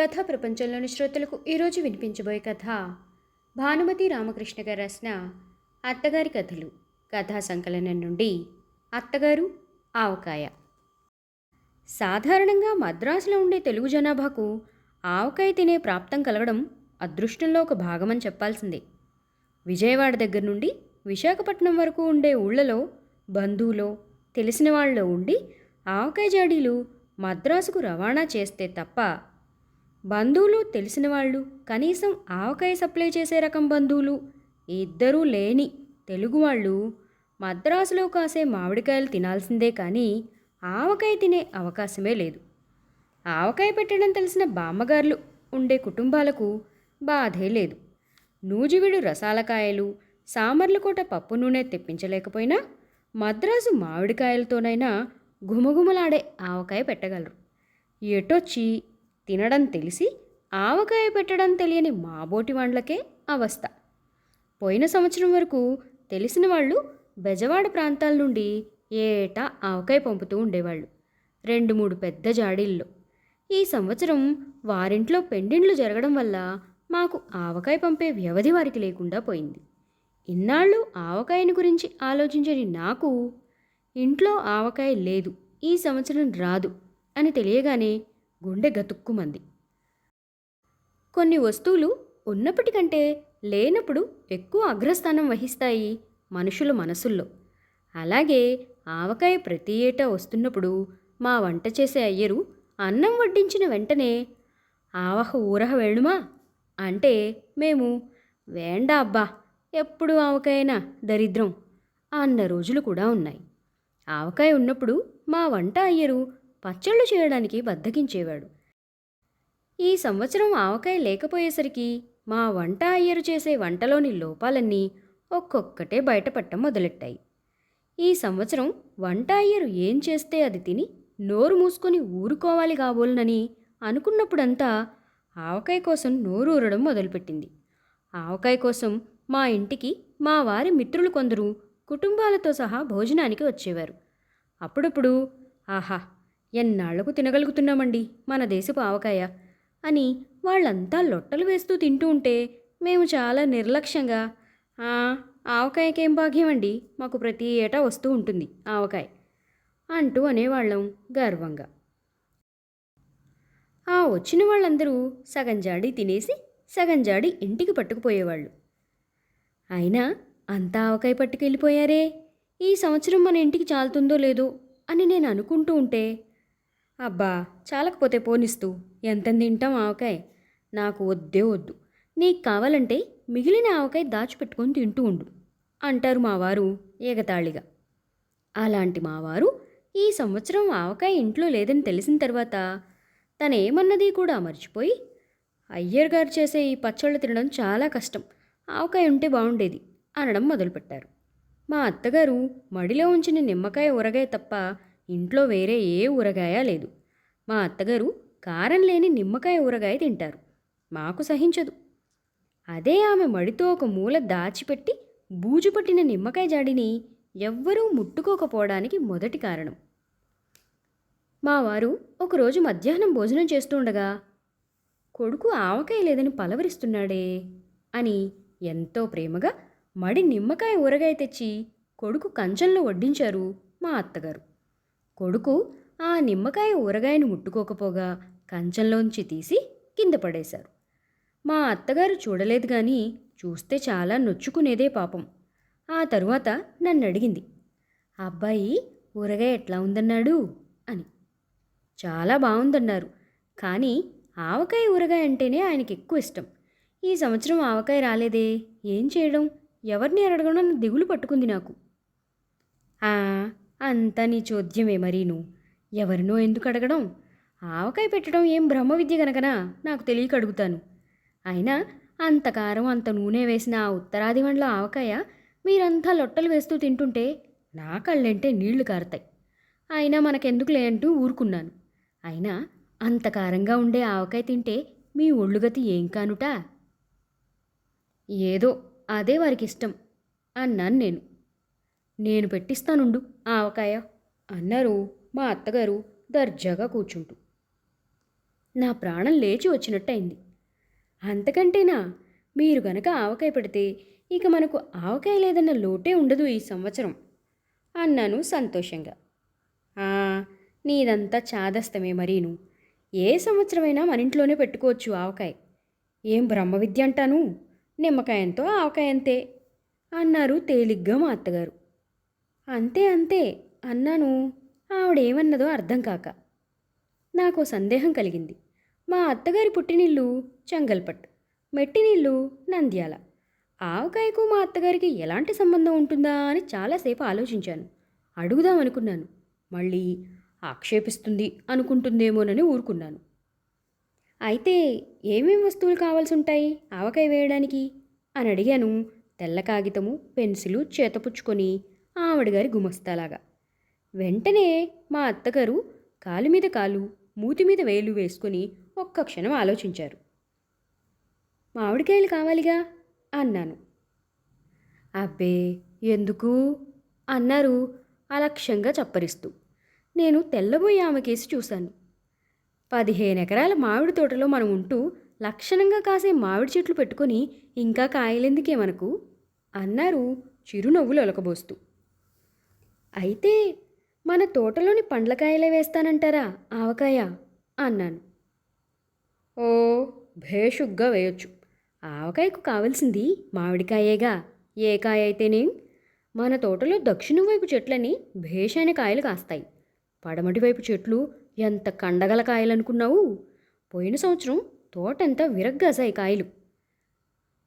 కథ ప్రపంచంలోని శ్రోతలకు ఈరోజు వినిపించబోయే కథ భానుమతి రామకృష్ణ గారు రాసిన అత్తగారి కథలు. కథా సంకలనం నుండి అత్తగారు ఆవకాయ. సాధారణంగా మద్రాసులో ఉండే తెలుగు జనాభాకు ఆవకాయ తినే ప్రాప్తం కలగడం అదృష్టంలో ఒక భాగమని చెప్పాల్సిందే. విజయవాడ దగ్గర నుండి విశాఖపట్నం వరకు ఉండే ఊళ్ళలో బంధువులో తెలిసిన వాళ్ళలో ఉండి ఆవకాయ జాడీలు మద్రాసుకు రవాణా చేస్తే తప్ప బంధువులు తెలిసిన వాళ్ళు కనీసం ఆవకాయ సప్లై చేసే రకం బంధువులు ఇద్దరూ లేని తెలుగు వాళ్ళు మద్రాసులో కాసే మామిడికాయలు తినాల్సిందే కానీ ఆవకాయ తినే అవకాశమే లేదు. ఆవకాయ పెట్టడం తెలిసిన బామ్మగారులు ఉండే కుటుంబాలకు బాధే లేదు. నూజివీడు రసాలకాయలు సామర్లకోట పప్పు నూనె తెప్పించలేకపోయినా మద్రాసు మామిడికాయలతోనైనా గుమగుమలాడే ఆవకాయ పెట్టగలరు. ఎటొచ్చి తినడం తెలిసి ఆవకాయ పెట్టడం తెలియని మాబోటి వాళ్ళకే అవస్థ. పోయిన సంవత్సరం వరకు తెలిసిన వాళ్ళు బెజవాడ ప్రాంతాల నుండి ఏటా ఆవకాయ పంపుతూ ఉండేవాళ్ళు. రెండు మూడు పెద్ద జాడీల్లో. ఈ సంవత్సరం వారింట్లో పెండిండ్లు జరగడం వల్ల మాకు ఆవకాయ పంపే వ్యవధి వారికి లేకుండా పోయింది. ఇన్నాళ్ళు ఆవకాయని గురించి ఆలోచించని నాకు ఇంట్లో ఆవకాయ లేదు ఈ సంవత్సరం రాదు అని తెలియగానే గుండె గతుక్కుమంది. కొన్ని వస్తువులు ఉన్నప్పటికంటే లేనప్పుడు ఎక్కువ అగ్రస్థానం వహిస్తాయి మనుషుల మనసుల్లో. అలాగే ఆవకాయ ప్రతి ఏటా వస్తున్నప్పుడు మా వంట చేసే అయ్యరు అన్నం వడ్డించిన వెంటనే ఆవహ ఊరహ వేణుమా అంటే మేము వేండా అబ్బా ఎప్పుడు ఆవకాయనా దరిద్రం? అన్న రోజులు కూడా ఉన్నాయి. ఆవకాయ ఉన్నప్పుడు మా వంట అయ్యరు పచ్చళ్ళు చేయడానికి బద్దకించేవాడు. ఈ సంవత్సరం ఆవకాయ లేకపోయేసరికి మా వంట అయ్యరు చేసే వంటలోని లోపాలన్నీ ఒక్కొక్కటే బయటపట్టం మొదలెట్టాయి. ఈ సంవత్సరం వంట అయ్యరు ఏం చేస్తే అది తిని నోరు మూసుకొని ఊరుకోవాలి కాబోలనని అనుకున్నప్పుడంతా ఆవకాయ కోసం నోరు ఊరడం మొదలుపెట్టింది. ఆవకాయ కోసం మా ఇంటికి మా వారి మిత్రులు కొందరు కుటుంబాలతో సహా భోజనానికి వచ్చేవారు. అప్పుడప్పుడు ఆహా ఎన్నాళ్ళకు తినగలుగుతున్నామండి మన దేశపు ఆవకాయ? అని వాళ్ళంతా లొట్టలు వేస్తూ తింటూ ఉంటే మేము చాలా నిర్లక్ష్యంగా "ఆ, ఆవకాయకేం భాగ్యం అండి మాకు ప్రతి ఏటా వస్తూ ఉంటుంది ఆవకాయ అంటూ అనేవాళ్ళం గర్వంగా. ఆ వచ్చిన వాళ్ళందరూ సగం జాడి తినేసి సగం జాడి ఇంటికి పట్టుకుపోయేవాళ్ళు. అయినా అంతా ఆవకాయ పట్టుకెళ్ళిపోయారే? ఈ సంవత్సరం మన ఇంటికి చాలుతుందో లేదో అని నేను అనుకుంటూ ఉంటే అబ్బా చాలకపోతే పోనిస్తూ. ఎంత తింటాం ఆవకాయ? నాకు వద్దే వద్దు. నీకు కావాలంటే మిగిలిన ఆవకాయ దాచిపెట్టుకొని తింటూ ఉండు అంటారు మావారు ఏగతాళిగా. అలాంటి మావారు ఈ సంవత్సరం ఆవకాయ ఇంట్లో లేదని తెలిసిన తర్వాత తనేమన్నది కూడా మర్చిపోయి అయ్యర్ గారు చేసే ఈ పచ్చళ్ళు తినడం చాలా కష్టం ఆవకాయ ఉంటే బాగుండేది అనడం మొదలుపెట్టారు. మా అత్తగారు మడిలో ఉంచిన నిమ్మకాయ ఊరగాయ తప్ప ఇంట్లో వేరే ఏ ఊరగాయ లేదు. మా అత్తగారు కారం లేని నిమ్మకాయ ఊరగాయ తింటారు. మాకు సహించదు. అదే ఆమె మడితో ఒక మూల దాచిపెట్టి బూజు పట్టిన నిమ్మకాయ జాడిని ఎవ్వరూ ముట్టుకోకపోవడానికి మొదటి కారణం. మా వారు ఒకరోజు మధ్యాహ్నం భోజనం చేస్తుండగా కొడుకు ఆవకాయ లేదని పలవరిస్తున్నాడే అని ఎంతో ప్రేమగా మడి నిమ్మకాయ ఊరగాయ తెచ్చి కొడుకు కంచంలో వడ్డించారు మా అత్తగారు. కొడుకు ఆ నిమ్మకాయ ఊరగాయను ముట్టుకోకపోగా కంచంలోంచి తీసి కింద పడేశారు. మా అత్తగారు చూడలేదు కానీ చూస్తే చాలా నొచ్చుకునేదే పాపం. ఆ తరువాత నన్ను అడిగింది అబ్బాయి ఊరగాయ ఎట్లా ఉందన్నాడు? అని. చాలా బాగుందన్నారు కానీ ఆవకాయ ఊరగాయ అంటేనే ఆయనకి ఎక్కువ ఇష్టం. ఈ సంవత్సరం ఆవకాయ రాలేదే ఏం చేయడం? ఎవరిని అడగడం? దిగులు పట్టుకుంది నాకు. అంతా నీ చోద్యమే మరీను. ఎవరినో ఎందుకు అడగడం? ఆవకాయ పెట్టడం ఏం బ్రహ్మ విద్య గనకనా? నాకు తెలియక అడుగుతాను. అయినా అంత కారం అంత నూనె వేసిన ఆ ఉత్తరాది వండ్ల ఆవకాయ మీరంతా లొట్టలు వేస్తూ తింటుంటే నా కళ్ళంటే నీళ్ళు కారుతాయి. అయినా మనకెందుకులే అంటూ ఊరుకున్నాను. అయినా అంత కారంగా ఉండే ఆవకాయ తింటే మీ ఒళ్ళుగతి ఏం కానుట? ఏదో అదే వారికి ఇష్టం అన్నాను నేను. నేను పెట్టిస్తానుండు. ఆవకాయ అన్నారు మా అత్తగారు దర్జాగా కూర్చుంటూ. నా ప్రాణం లేచి వచ్చినట్టయింది. అంతకంటేనా? మీరు గనక ఆవకాయ పెడితే ఇక మనకు ఆవకాయ లేదన్న లోటే ఉండదు ఈ సంవత్సరం అన్నాను సంతోషంగా. నీదంతా చాదస్తమే మరీను. ఏ సంవత్సరమైనా మన ఇంట్లోనే పెట్టుకోవచ్చు ఆవకాయ. ఏం బ్రహ్మ విద్య అంటాను? నిమ్మకాయంతో ఆవకాయంతే అన్నారు తేలిగ్గా మా అత్తగారు. అంతే అంతే అన్నాను. ఆవిడేమన్నదో అర్థం కాక నాకు సందేహం కలిగింది. మా అత్తగారి పుట్టినిల్లు చంగల్పట్ మెట్టినిల్లు నంద్యాల. ఆవకాయకు మా అత్తగారికి ఎలాంటి సంబంధం ఉంటుందా అని చాలాసేపు ఆలోచించాను. అడుగుదామనుకున్నాను మళ్ళీ ఆక్షేపిస్తుంది అనుకుంటుందేమోనని ఊరుకున్నాను. అయితే ఏమేం వస్తువులు కావాల్సి ఉంటాయి ఆవకాయ వేయడానికి? అని అడిగాను. తెల్ల కాగితము పెన్సిలు చేతపుచ్చుకొని ఆవిడగారి గుమస్తాలాగా. వెంటనే మా అత్తగారు కాలు మీద కాలు మూతి మీద వేలు వేసుకొని ఒక్క క్షణం ఆలోచించారు. మామిడికాయలు కావాలిగా? అన్నాను. అబ్బే ఎందుకు? అన్నారు అలక్ష్యంగా చప్పరిస్తూ. నేను తెల్లబోయి ఆమె కేసి చూశాను. పదిహేను ఎకరాల మామిడి తోటలో మనం ఉంటూ లక్షణంగా కాసే మామిడి చెట్లు పెట్టుకొని ఇంకా కాయలెందుకే మనకు? అన్నారు చిరునవ్వులు ఒలకబోస్తూ అయితే మన తోటలోని పండ్లకాయలే వేస్తానంటారా ఆవకాయ? అన్నాను. ఓ భేషుగ్గా వేయొచ్చు. ఆవకాయకు కావలసింది మామిడికాయేగా. ఏ కాయ అయితేనేం? మన తోటలో దక్షిణం వైపు చెట్లని భేషైన కాయలు కాస్తాయి. పడమటి వైపు చెట్లు ఎంత కండగల కాయలనుకున్నావు? పోయిన సంవత్సరం తోటంతా విరగ్గాసాయి కాయలు.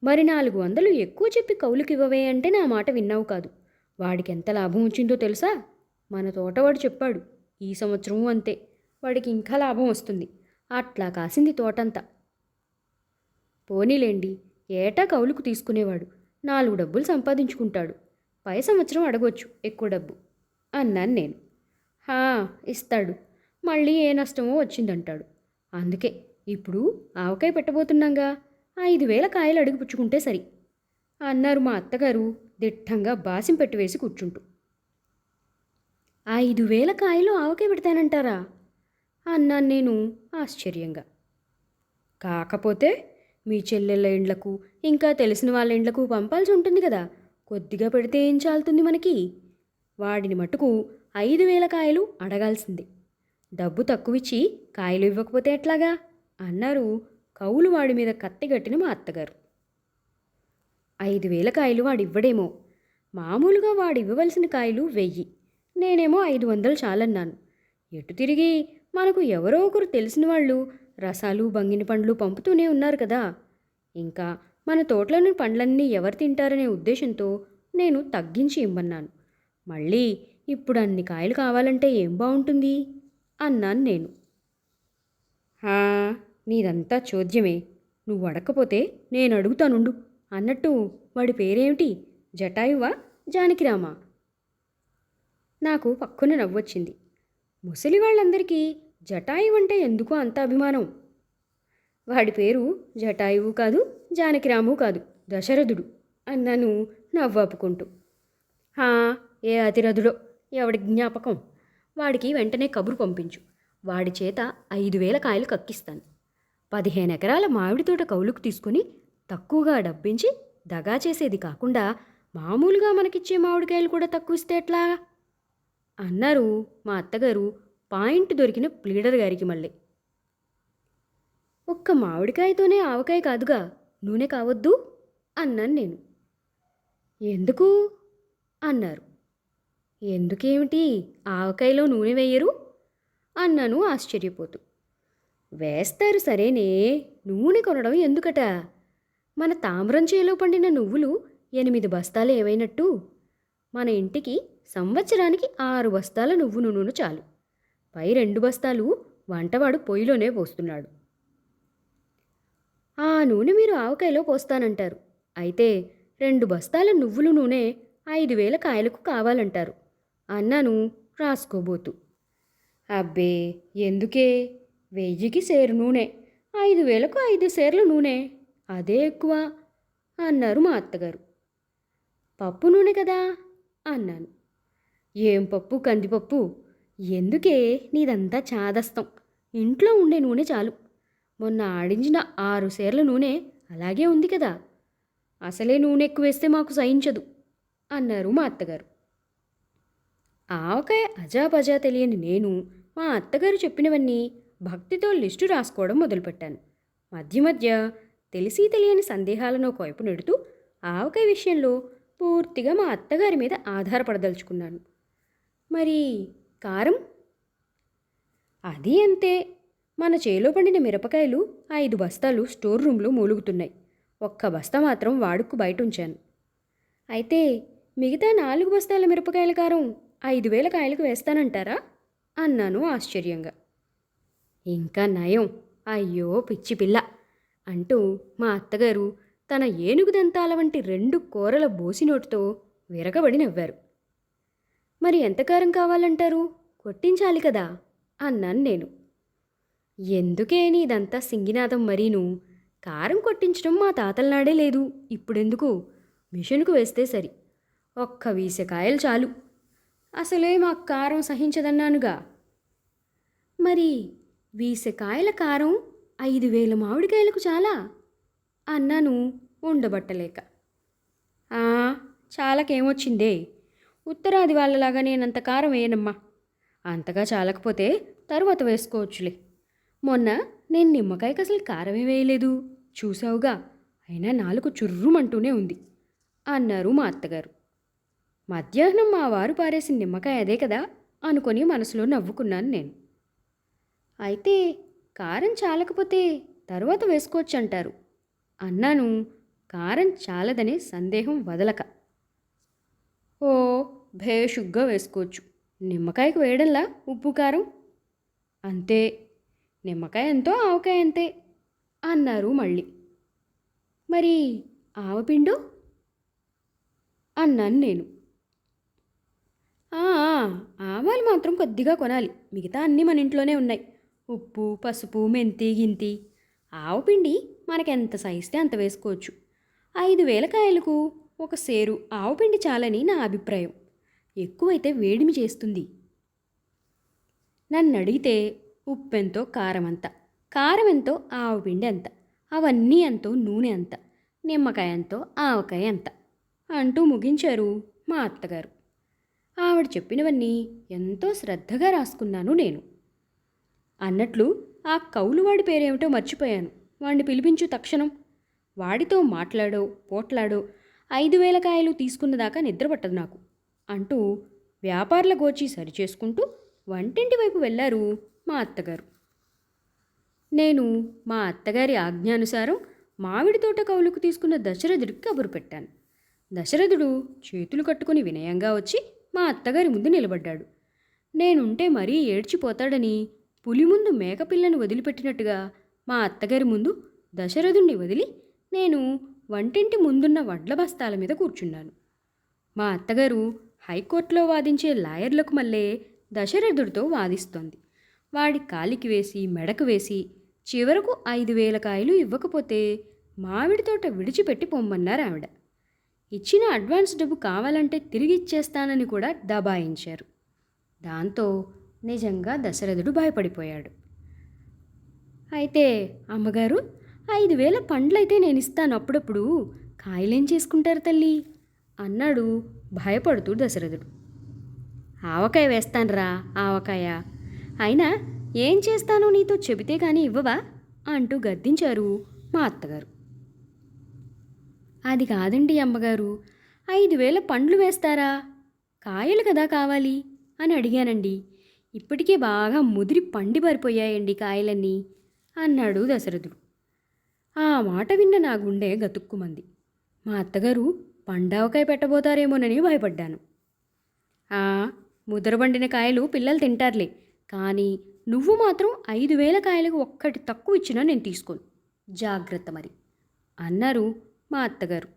మరి నాలుగు వందలు ఎక్కువ చెప్పి కౌలుకి ఇవ్వవే అంటే నా మాట విన్నావు కాదు. వాడికి ఎంత లాభం వచ్చిందో తెలుసా? మన తోటవాడు చెప్పాడు ఈ సంవత్సరము అంతే వాడికి ఇంకా లాభం వస్తుంది. అట్లా కాసింది తోటంతా. పోనీలేండి ఏటా కౌలుకు తీసుకునేవాడు నాలుగు డబ్బులు సంపాదించుకుంటాడు. పై సంవత్సరం అడగొచ్చు ఎక్కువ డబ్బు అన్నాను నేను. హా ఇస్తాడు మళ్ళీ ఏ నష్టమో వచ్చిందంటాడు. అందుకే ఇప్పుడు ఆవకాయ పెట్టబోతున్నాగా ఐదు వేల కాయలు అడుగు పుచ్చుకుంటే సరి అన్నారు మా అత్తగారు. దిట్టంగా బాసిం పెట్టి వేసి కూర్చుంటూ. ఐదు వేల కాయలు ఆవకే పెడతానంటారా? అన్నాను నేను ఆశ్చర్యంగా. కాకపోతే మీ చెల్లెళ్ళ ఇండ్లకు ఇంకా తెలిసిన వాళ్ళ ఇండ్లకు పంపాల్సి ఉంటుంది కదా. కొద్దిగా పెడితే ఏం చాలుతుంది మనకి? వాడిని మటుకు ఐదు వేల కాయలు అడగాల్సింది. డబ్బు తక్కువిచ్చి కాయలు ఇవ్వకపోతే ఎట్లాగా? అన్నారు కౌలు వాడి మీద కత్తిగట్టిన మా అత్తగారు. ఐదు వేల కాయలు వాడివ్వడేమో. మామూలుగా వాడివ్వవలసిన కాయలు వెయ్యి. నేనేమో ఐదు వందలు చాలన్నాను. ఎటు తిరిగి? మనకు ఎవరో ఒకరు తెలిసిన వాళ్ళు రసాలు బంగిన పండ్లు పంపుతూనే ఉన్నారు కదా. ఇంకా మన తోటలోని పండ్లన్నీ ఎవరు తింటారనే ఉద్దేశంతో నేను తగ్గించి ఇమ్మన్నాను. మళ్ళీ ఇప్పుడు అన్ని కాయలు కావాలంటే ఏం బాగుంటుంది అన్నాను నేను. నీదంతా చోద్యమే. నువ్వు అడగకపోతే నేను అడుగుతానుండు అన్నట్టు వాడి పేరేమిటి? జటాయువా? జానకిరామా? నాకు పక్కున నవ్వొచ్చింది. ముసలి వాళ్ళందరికీ జటాయువు అంటే ఎందుకు అంత అభిమానం? వాడి పేరు జటాయువు కాదు జానకిరాము కాదు దశరథుడు అన్నాను నవ్వాపుకుంటూ. హా ఏ అతిరథుడో ఎవడి జ్ఞాపకం? వాడికి వెంటనే కబురు పంపించు. వాడి చేత ఐదు వేల కాయలు కక్కిస్తాను. పదిహేను ఎకరాల మామిడి తోట కౌలుకు తీసుకుని తక్కువగా డబ్బించి దగా చేసేది కాకుండా మామూలుగా మనకిచ్చే మామిడికాయలు కూడా తక్కువ ఇస్తే ఎట్లా? అన్నారు మా అత్తగారు పాయింట్ దొరికిన ప్లీడర్ గారికి మళ్ళీ. ఒక్క మామిడికాయతోనే ఆవకాయ కాదుగా నూనె కావద్దు? అన్నాను నేను. ఎందుకు? అన్నారు. ఎందుకేమిటి? ఆవకాయలో నూనె వేయరు? అన్నాను ఆశ్చర్యపోతూ. వేస్తారు సరేనే నూనె కొనడం ఎందుకట? మన తామ్రం చేలో పండిన నువ్వులు ఎనిమిది బస్తాలు ఏమైనట్టు మన ఇంటికి సంవత్సరానికి ఆరు బస్తాల నువ్వు నూనె చాలు. పై రెండు బస్తాలు వంటవాడు పొయ్యిలోనే పోస్తున్నాడు. ఆ నూనె మీరు ఆవకాయలో పోస్తానంటారు. అయితే రెండు బస్తాల నువ్వుల నూనె ఐదు వేల కాయలకు కావాలంటారు. అన్నాను రాసుకోబోతు. అబ్బే ఎందుకే? వెయ్యికి సేరు నూనె ఐదు వేలకు ఐదు సేర్ల నూనె. అదే ఎక్కువ అన్నారు మా అత్తగారు. పప్పు నూనె కదా అన్నాను. ఏం పప్పు కందిపప్పు? ఎందుకే నీదంతా చాదస్తం. ఇంట్లో ఉండే నూనె చాలు. మొన్న ఆడించిన ఆరు సేర్ల నూనె అలాగే ఉంది కదా. అసలే నూనె ఎక్కువ వేస్తే మాకు సహించదు అన్నారు మా అత్తగారు. ఆవకాయ అజాపజా తెలియని నేను మా అత్తగారు చెప్పినవన్నీ భక్తితో లిస్టు రాసుకోవడం మొదలుపెట్టాను. మధ్య మధ్య తెలిసి తెలియని సందేహాలను ఒకవైపు నెడుతూ ఆవకాయ విషయంలో పూర్తిగా మా అత్తగారి మీద ఆధారపడదలుచుకున్నాను. మరి కారం? అది అంతే. మన చేలో పండిన మిరపకాయలు ఐదు బస్తాలు స్టోర్ రూమ్లో మూలుగుతున్నాయి. ఒక్క బస్తా మాత్రం వాడుకు బయట ఉంచాను అయితే మిగతా నాలుగు బస్తాల మిరపకాయల కారం ఐదు వేల కాయలకు వేస్తానంటారా? అన్నాను ఆశ్చర్యంగా. ఇంకా నయం. అయ్యో పిచ్చి పిల్ల. అంటూ మా అత్తగారు తన ఏనుగు దంతాల వంటి రెండు కూరల బోసినోటితో విరగబడి నవ్వారు. మరి ఎంత కారం కావాలంటారు? కొట్టించాలి కదా అన్నాను నేను. ఎందుకే నీదంతా సింగినాదం మరీను? కారం కొట్టించడం మా తాతల నాడే లేదు. ఇప్పుడెందుకు? మిషన్కు వేస్తే సరి. ఒక్క వీసకాయలు చాలు. అసలే మా కారం సహించదన్నానుగా. మరి వీసకాయల కారం ఐదు వేల మామిడికాయలకు చాలా? అన్నాను ఉండబట్టలేక. చాలకేమొచ్చిందే? ఉత్తరాది వాళ్ళలాగా నేనంత కారం వేయనమ్మా. అంతగా చాలకపోతే తరువాత వేసుకోవచ్చులే. మొన్న నేను నిమ్మకాయకి అసలు కారమే వేయలేదు. చూసావుగా అయినా నాలుగు చుర్రుమంటూనే ఉంది అన్నారు మా అత్తగారు. మధ్యాహ్నం మా వారు పారేసిన నిమ్మకాయ అదే కదా అనుకొని మనసులో నవ్వుకున్నాను నేను. అయితే కారం చాలకపోతే తర్వాత వేసుకోవచ్చు అంటారు అన్నాను కారం చాలదనే సందేహం వదలక. ఓ భేషుగ్గా వేసుకోవచ్చు. నిమ్మకాయకు వేయడంలా ఉప్పు కారం? అంతే. నిమ్మకాయ ఎంతో ఆవకాయ అంతే అన్నారు మళ్ళీ. మరి ఆవపిండు? అన్నాను నేను. ఆవాలు మాత్రం కొద్దిగా కొనాలి. మిగతా అన్నీ మన ఇంట్లోనే ఉన్నాయి. ఉప్పు పసుపు మెంతి గింతి. ఆవపిండి మనకెంత సహిస్తే అంత వేసుకోవచ్చు. ఐదు వేల కాయలకు ఒక సేరు ఆవపిండి చాలని నా అభిప్రాయం. ఎక్కువైతే వేడిమి చేస్తుంది. నన్ను అడిగితే ఉప్పెంతో కారం అంత కారం ఎంతో ఆవపిండి ఎంత అవన్నీ ఎంతో నూనె అంత నిమ్మకాయ ఎంతో ఆవకాయ ఎంత అంటూ ముగించారు మా అత్తగారు. ఆవిడ చెప్పినవన్నీ ఎంతో శ్రద్ధగా రాసుకున్నాను నేను. అన్నట్లు ఆ కౌలువాడి పేరేమిటో మర్చిపోయాను. వాణ్ణి పిలిపించు తక్షణం. వాడితో మాట్లాడో పోట్లాడో ఐదు వేల కాయలు తీసుకున్నదాకా నిద్రపట్టదు నాకు. అంటూ వ్యాపారుల గోచి సరిచేసుకుంటూ వంటింటి వైపు వెళ్ళారు మా అత్తగారు. నేను మా అత్తగారి ఆజ్ఞానుసారం మామిడి తోట కౌలుకు తీసుకున్న దశరథుడికి కబురు పెట్టాను. దశరథుడు చేతులు కట్టుకుని వినయంగా వచ్చి మా అత్తగారి ముందు నిలబడ్డాడు. నేనుంటే మరీ ఏడ్చిపోతాడని పులి ముందు మేకపిల్లను వదిలిపెట్టినట్టుగా మా అత్తగారి ముందు దశరథుణ్ణి వదిలి నేను వంటింటి ముందున్న వడ్ల బస్తాల మీద కూర్చున్నాను. మా అత్తగారు హైకోర్టులో వాదించే లాయర్లకు మళ్ళీ దశరథుడితో వాదిస్తోంది. వాడి కాలికి వేసి మెడకు వేసి చివరకు ఐదు వేల కాయలు ఇవ్వకపోతే మామిడి తోట విడిచిపెట్టి పొమ్మన్నారు ఆవిడ. ఇచ్చిన అడ్వాన్స్ డబ్బు కావాలంటే తిరిగి ఇచ్చేస్తానని కూడా దబాయించారు. దాంతో నిజంగా దశరథుడు భయపడిపోయాడు. అయితే అమ్మగారు ఐదు వేల పండ్లైతే నేను ఇస్తాను అప్పుడప్పుడు. కాయలేం చేసుకుంటారు తల్లి? అన్నాడు భయపడుతూ దశరథుడు. ఆవకాయ వేస్తాన్రా ఆవకాయ. అయినా ఏం చేస్తానో నీతో చెబితే కానీ ఇవ్వవా? అంటూ గద్దించారు మా అత్తగారు. అది కాదండి అమ్మగారు ఐదు వేల పండ్లు వేస్తారా? కాయలు కదా కావాలి? అని అడిగానండి. ఇప్పటికే బాగా ముదిరి పండి పారిపోయాయండి కాయలన్నీ అన్నాడు దశరథుడు. ఆ మాట విన్న నా గుండె గతుక్కుమంది. మా అత్తగారు పండావకాయ పెట్టబోతారేమోనని భయపడ్డాను. ఆ ముదరబండిన కాయలు పిల్లలు తింటారులే కానీ నువ్వు మాత్రం ఐదు వేల కాయలకు ఒక్కటి తక్కువ ఇచ్చినా నేను తీసుకోను. జాగ్రత్త మరి అన్నారు మా అత్తగారు.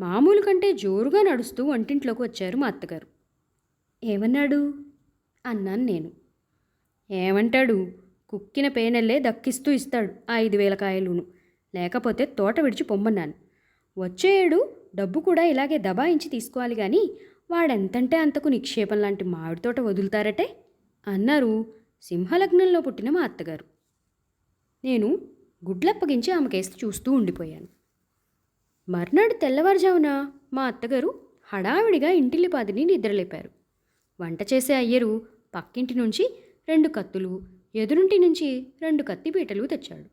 మామూలు కంటే జోరుగా నడుస్తూ వంటింట్లోకి వచ్చారు మా అత్తగారు. ఏమన్నాడు? అన్నాను నేను. ఏమంటాడు? కుక్కిన పేనెల్లే దక్కిస్తూ ఇస్తాడు ఆ ఐదు వేల కాయలును. లేకపోతే తోట విడిచి పొమ్మన్నాను. వచ్చే ఏడు డబ్బు కూడా ఇలాగే దబాయించి తీసుకోవాలి కానీ వాడెంతంటే అంతకు నిక్షేపం లాంటి మామిడి తోట వదులుతారటే? అన్నారు సింహలగ్నంలో పుట్టిన మా అత్తగారు. నేను గుడ్లప్పగించి ఆమె చూస్తూ ఉండిపోయాను. మర్నాడు తెల్లవారుజామున మా అత్తగారు హడావిడిగా ఇంటిల్లిపాదిని నిద్రలేపారు. వంట చేసే అయ్యరు పక్కింటి నుంచి రెండు కత్తులు ఎదురుంటి నుంచి రెండు కత్తిపీటలు తెచ్చాడు.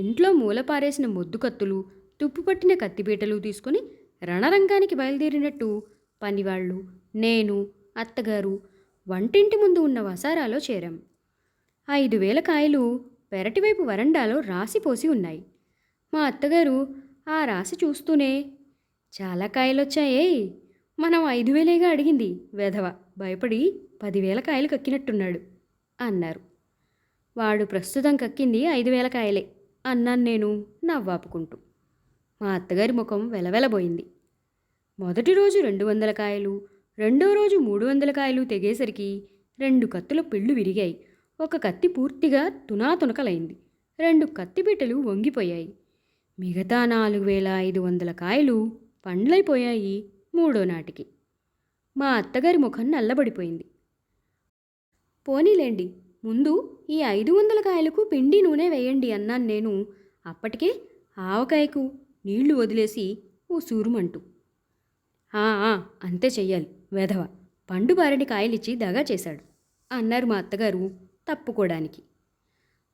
ఇంట్లో మూలపారేసిన మొద్దు కత్తులు తుప్పుపట్టిన కత్తిపీటలు తీసుకుని రణరంగానికి బయలుదేరినట్టు పనివాళ్ళు నేను అత్తగారు వంటింటి ముందు ఉన్న వసారాలో చేరాం. ఐదు వేల కాయలు పెరటివైపు వరండాలో రాసిపోసి ఉన్నాయి. మా అత్తగారు ఆ రాసి చూస్తూనే చాలా కాయలొచ్చాయే. మనం ఐదు వేలేగా అడిగింది వెధవ. భయపడి పదివేల కాయలు కక్కినట్టున్నాడు అన్నారు. వాడు ప్రస్తుతం కక్కింది ఐదు వేల కాయలే అన్నాను నేను నవ్వాపుకుంటూ. మా అత్తగారి ముఖం వెలవెలబోయింది. మొదటి రోజు రెండు వందల కాయలు రెండో రోజు మూడు వందల కాయలు తెగేసరికి రెండు కత్తుల పిళ్ళు విరిగాయి. ఒక కత్తి పూర్తిగా తునాతునకలైంది. రెండు కత్తిపీటలు వంగిపోయాయి. మిగతా నాలుగు వేల ఐదు వందల కాయలు పండ్లైపోయాయి మూడో నాటికి మా అత్తగారి ముఖం నల్లబడిపోయింది. పోనీలేండి. ముందు ఈ ఐదు వందల కాయలకు పిండి నూనె వేయండి అన్నాను నేను. అప్పటికే ఆవకాయకు నీళ్ళు వదిలేసి ఓ సూరుమంటూ "ఆ, అంతే చెయ్యాలి వెధవ. పండు బారని కాయలిచ్చి దగా చేశాడు అన్నారు మా అత్తగారు తప్పుకోవడానికి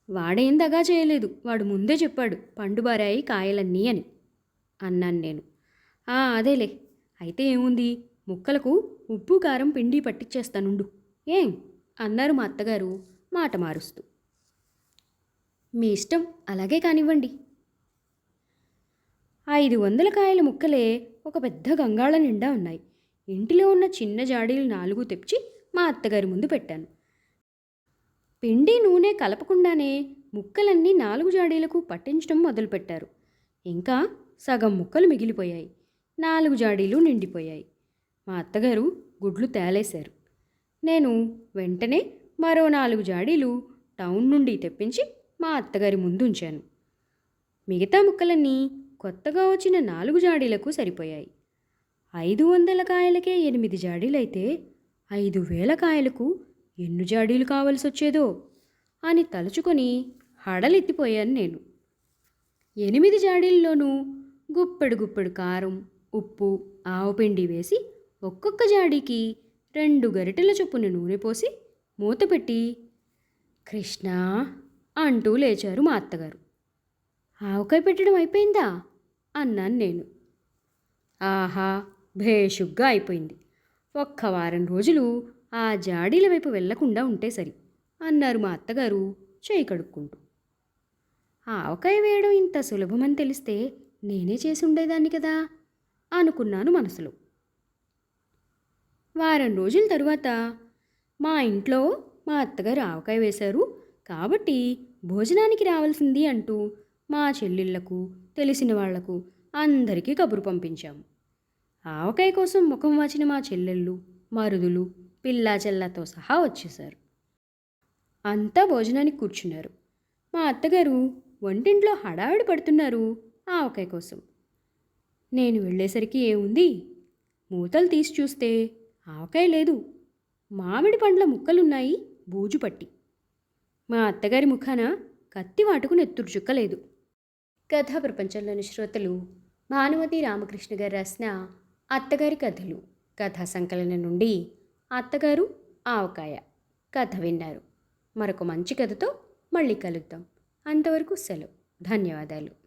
వాడేం దగా చేయలేదు వాడు ముందే చెప్పాడు పండుబారాయి కాయలన్నీ అని అన్నాను నేను. "ఆ, అదేలే. అయితే ఏముంది? ముక్కలకు ఉప్పు కారం పిండి పట్టించేస్తానుండు ఏం? అన్నారు మా అత్తగారు మాట మారుస్తూ. మీ ఇష్టం అలాగే కానివ్వండి. ఐదు వందల కాయల ముక్కలే ఒక పెద్ద గంగాళ నిండా ఉన్నాయి. ఇంటిలో ఉన్న చిన్న జాడీలు నాలుగు తెప్పి మా అత్తగారి ముందు పెట్టాను. పిండి నూనె కలపకుండానే ముక్కలన్నీ నాలుగు జాడీలకు పట్టించడం మొదలుపెట్టారు. ఇంకా సగం ముక్కలు మిగిలిపోయాయి. నాలుగు జాడీలు నిండిపోయాయి. మా అత్తగారు గుడ్లు తేలేశారు. నేను వెంటనే మరో నాలుగు జాడీలు టౌన్ నుండి తెప్పించి మా అత్తగారి ముందు ఉంచాను మిగతా ముక్కలన్నీ కొత్తగా వచ్చిన నాలుగు జాడీలకు సరిపోయాయి. ఐదు వందల కాయలకే ఎనిమిది జాడీలైతే ఐదు వేల కాయలకు ఎన్ని జాడీలు కావలసి వచ్చేదో అని తలుచుకొని హడలెత్తిపోయాను నేను. ఎనిమిది జాడీల్లోనూ గుప్పెడు గుప్పెడు కారం ఉప్పు ఆవుపిండి వేసి ఒక్కొక్క జాడీకి రెండు గరిటెల చొప్పున నూనె పోసి మూత పెట్టి కృష్ణ అంటూ లేచారు మా అత్తగారు. ఆవకాయ పెట్టడం అయిపోయిందా? అన్నాను నేను. ఆహా భేషుగ్గా అయిపోయింది. ఒక్క వారం రోజులు ఆ జాడీల వైపు వెళ్ళకుండా ఉంటే సరి అన్నారు మా అత్తగారు చేయి కడుక్కుంటూ. ఆవకాయ వేయడం ఇంత సులభమని తెలిస్తే నేనే చేసి ఉండేదాన్ని కదా అనుకున్నాను మనసులో. వారం రోజుల తరువాత మా ఇంట్లో మా అత్తగారు ఆవకాయ వేశారు. కాబట్టి భోజనానికి రావాల్సింది అంటూ మా చెల్లెళ్ళకు తెలిసిన వాళ్ళకు అందరికీ కబురు పంపించాము ఆవకాయ కోసం ముఖం వాచిన మా చెల్లెళ్ళు మరుదులు పిల్లా చెల్లతో సహా వచ్చేశారు. అంతా భోజనానికి కూర్చున్నారు. మా అత్తగారు వంటింట్లో హడావిడి పడుతున్నారు ఆవకాయ కోసం. నేను వెళ్ళేసరికి ఏముంది? మూతలు తీసి చూస్తే ఆవకాయ లేదు. మామిడి పండ్ల ముక్కలున్నాయి బూజు పట్టి. మా అత్తగారి ముఖాన కత్తి వాటుకు నెత్తురు చుక్కలేదు. కథా ప్రపంచంలోని శ్రోతలు భానుమతి రామకృష్ణ గారు రాసిన అత్తగారి కథలు కథా సంకలనం నుండి అత్తగారు ఆవకాయ కథ విన్నారు. మరొక మంచి కథతో మళ్ళీ కలుద్దాం. అంతవరకు సెలవు. ధన్యవాదాలు.